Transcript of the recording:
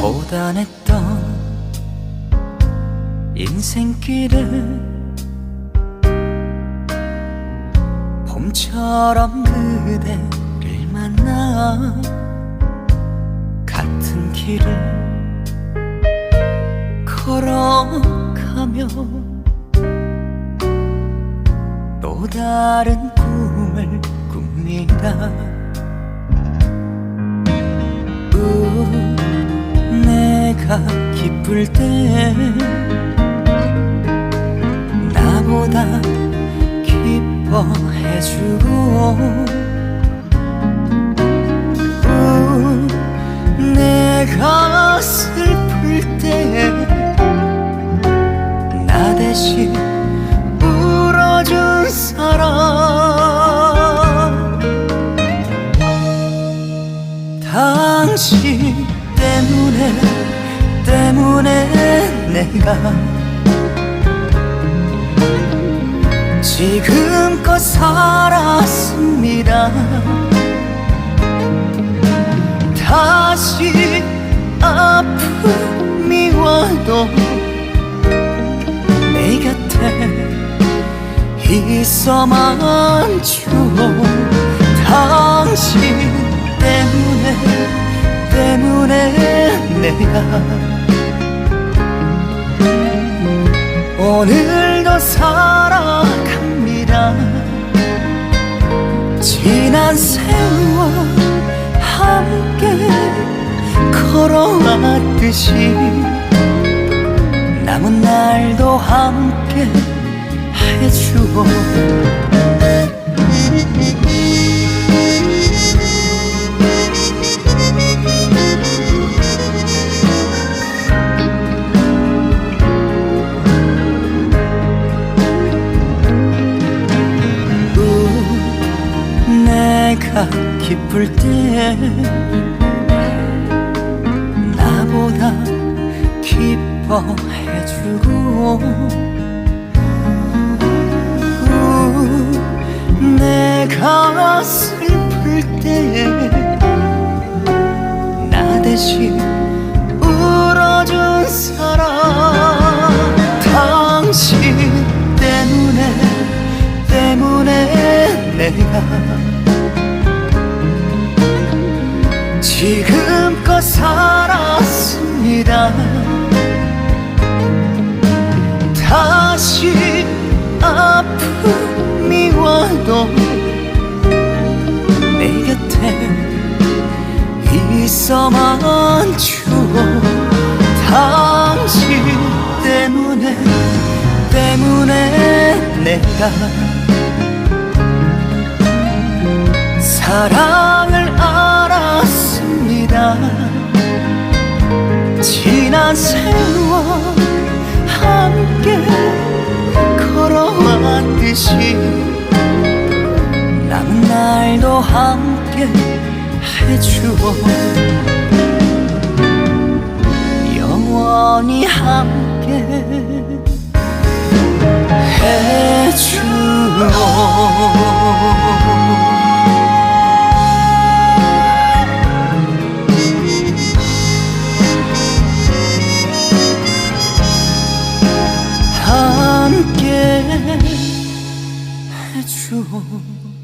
고단했던 인생길을 봄처럼 그대 걸어가며 또 다른 꿈을 꿉니다 우, 내가 기쁠 때 나보다 기뻐해주고 때문에 때문에 내가 지금껏 살았습니다. 다시 아픔이 와도 내 곁에 있어만 줘 당신 때문에 내가 오늘도 살아갑니다. 지난 세월 함께 걸어왔듯이 남은 날도 함께 해주고 내가 기쁠 때 나보다 기뻐해주고 우, 내가 슬플 때 나 대신 울어준 사람 당신 때문에 때문에 내가 살았습니다. 다시 아픔이 와도 내 곁에 있어만 주고 당신 때문에 때문에 내가 사랑 세월 함께 걸어왔듯이 남은 날도 함께 해주고 영원히 함께 해주고 함께 해주고